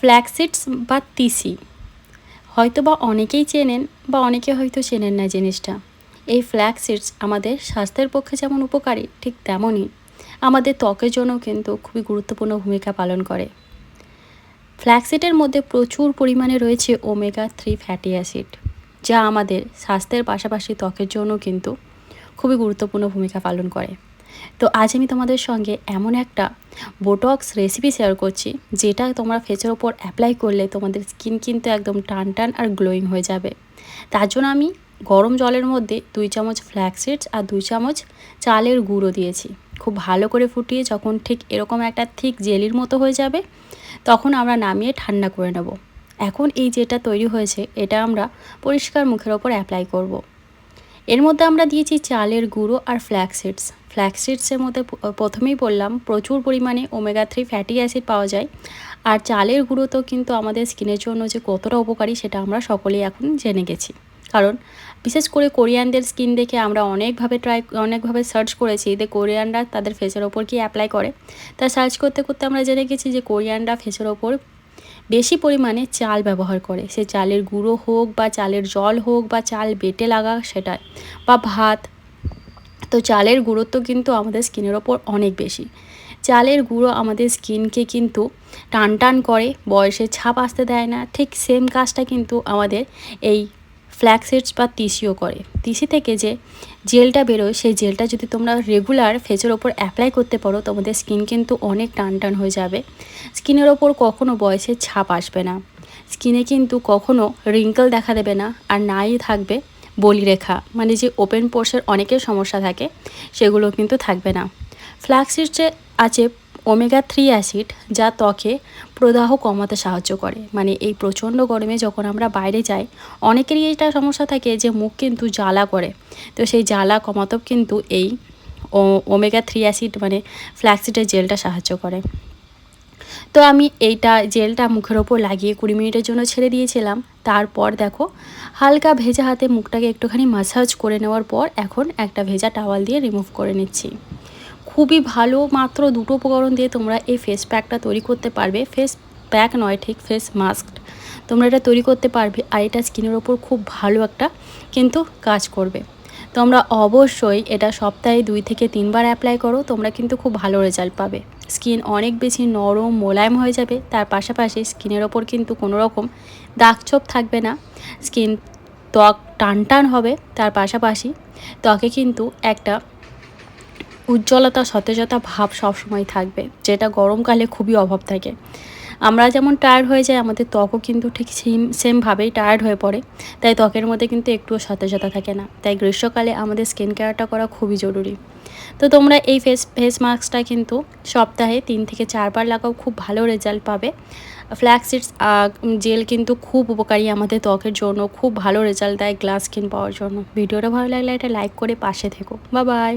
Flaxseeds বা তিসি হয়তো বা অনেকেই চেনেন বা অনেকে হয়তো চেনেন না জিনিসটা। এই ফ্ল্যাক্সিডস আমাদের স্বাস্থ্যের পক্ষে যেমন উপকারী, ঠিক তেমনই আমাদের ত্বকের জন্য কিন্তু খুবই গুরুত্বপূর্ণ ভূমিকা পালন করে। ফ্ল্যাক্সিডের মধ্যে প্রচুর পরিমাণে রয়েছে ওমেগা থ্রি ফ্যাটি অ্যাসিড, যা আমাদের স্বাস্থ্যের পাশাপাশি ত্বকের জন্য কিন্তু খুবই গুরুত্বপূর্ণ ভূমিকা পালন করে। তো আজ আমি তোমাদের সঙ্গে এমন একটা বোটক্স রেসিপি শেয়ার করছি, যেটা তোমরা ফেসের ওপর অ্যাপ্লাই করলে তোমাদের স্কিন কিন্তু একদম টান টান আর গ্লোয়িং হয়ে যাবে। তার জন্য আমি গরম জলের মধ্যে দুই চামচ ফ্ল্যাক্সিডস আর দুই চামচ চালের গুঁড়ো দিয়েছি। খুব ভালো করে ফুটিয়ে যখন ঠিক এরকম একটা ঠিক জেলির মতো হয়ে যাবে, তখন আমরা নামিয়ে ঠান্ডা করে নেব। এখন এই যেটা তৈরি হয়েছে, এটা আমরা পরিষ্কার মুখের ওপর অ্যাপ্লাই করব। এর মধ্যে আমরা দিয়েছি চালের গুঁড়ো আর ফ্ল্যাক্সিডস ফ্ল্যাক্সিডসের মধ্যে প্রথমেই বললাম, প্রচুর পরিমাণে ওমেগা থ্রি ফ্যাটি অ্যাসিড পাওয়া যায়। আর চালের গুঁড়ো তো কিন্তু আমাদের স্কিনের জন্য যে কতটা উপকারী সেটা আমরা সকলেই এখন জেনে গেছি। কারণ বিশেষ করে কোরিয়ানদের স্কিন দেখে আমরা অনেকভাবে ট্রাই অনেকভাবে সার্চ করেছি যে কোরিয়ানরা তাদের ফেসের ওপর কি অ্যাপ্লাই করে। তা সার্চ করতে করতে আমরা জেনে গেছি যে কোরিয়ানরা ফেসের ওপর বেশি পরিমাণে চাল ব্যবহার করে। সে চালের গুঁড়ো হোক বা চালের জল হোক বা চাল বেটে লাগা সেটাই বা ভাত। তো চালের গুঁড়োত্ব কিন্তু আমাদের স্কিনের ওপর অনেক বেশি। চালের গুঁড়ো আমাদের স্কিনকে কিন্তু টান টান করে বয়সে ছাপ আসতে দেয় না। ঠিক সেম কাজটা কিন্তু আমাদের এই ফ্ল্যাক্সিডস বা তিসিও করে। তিসি থেকে যে জেলটা বেরোয়, সেই জেলটা যদি তোমরা রেগুলার ফেসের ওপর অ্যাপ্লাই করতে পারো তোমাদের স্কিন কিন্তু অনেক টান টান হয়ে যাবে। স্কিনের ওপর কখনো বয়সের ছাপ আসবে না। স্কিনে কিন্তু কখনো রিঙ্কল দেখা দেবে না, আর নাই থাকবে বলিরেখা। মানে যে ওপেন পোর্সের অনেকের সমস্যা থাকে, সেগুলো কিন্তু থাকবে না। ফ্ল্যাক্সিডসে আছে ওমেগা থ্রি অ্যাসিড যা ত্বকে প্রদাহ কমাতে সাহায্য করে। মানে এই প্রচণ্ড গরমে যখন আমরা বাইরে যাই, অনেকেরই এটা সমস্যা থাকে যে মুখ কিন্তু জ্বালা করে। তো সেই জ্বালা কমাতেও কিন্তু এই ওমেগা থ্রি অ্যাসিড মানে ফ্ল্যাক্সিডের জেলটা সাহায্য করে। তো আমি এইটা জেলটা মুখের ওপর লাগিয়ে কুড়ি মিনিটের জন্য ছেড়ে দিয়েছিলাম। তারপর দেখো, হালকা ভেজা হাতে মুখটাকে একটুখানি মাসাজ করে নেওয়ার পর এখন একটা ভেজা টাওয়াল দিয়ে রিমুভ করে নিচ্ছি। খুবই ভালো, মাত্র দুটো উপকরণ দিয়ে তোমরা এই ফেস প্যাকটা তৈরি করতে পারবে। ফেস প্যাক নয়, ঠিক? ফেস মাস্ক তোমরা এটা তৈরি করতে পারবে আর এটা স্কিনের ওপর খুব ভালো একটা কিন্তু কাজ করবে। তোমরা অবশ্যই এটা সপ্তাহে দুই থেকে তিনবার অ্যাপ্লাই করো, তোমরা কিন্তু খুব ভালো রেজাল্ট পাবে। স্কিন অনেক বেশি নরম, মোলায়েম হয়ে যাবে, তার পাশাপাশি স্কিনের ওপর কিন্তু কোনো রকম দাগছোপ থাকবে না। স্কিন ত্বক টান টান হবে, তার পাশাপাশি ত্বকে কিন্তু একটা উজ্জ্বলতা, সতেজতা, ভাব সবসময় থাকবে, যেটা গরমকালে খুবই অভাব থাকে। আমরা যেমন টায়ার্ড হয়ে যাই, আমাদের ত্বকও কিন্তু ঠিক সেম সেমভাবেই টায়ার্ড হয়ে পড়ে। তাই ত্বকের মধ্যে কিন্তু একটুও সতেজতা থাকে না। তাই গ্রীষ্মকালে আমাদের স্কিন কেয়ারটা করা খুবই জরুরি। তো তোমরা এই ফেস ফেস মাস্কটা কিন্তু সপ্তাহে তিন থেকে চারবার লাগাও, খুব ভালো রেজাল্ট পাবে। ফ্ল্যাক্সিডস জেল কিন্তু খুব উপকারী আমাদের ত্বকের জন্য, খুব ভালো রেজাল্ট দেয় গ্লাস স্কিন পাওয়ার জন্য। ভিডিওটা ভালো লাগলে এটা লাইক করে পাশে থেকো। বা বাই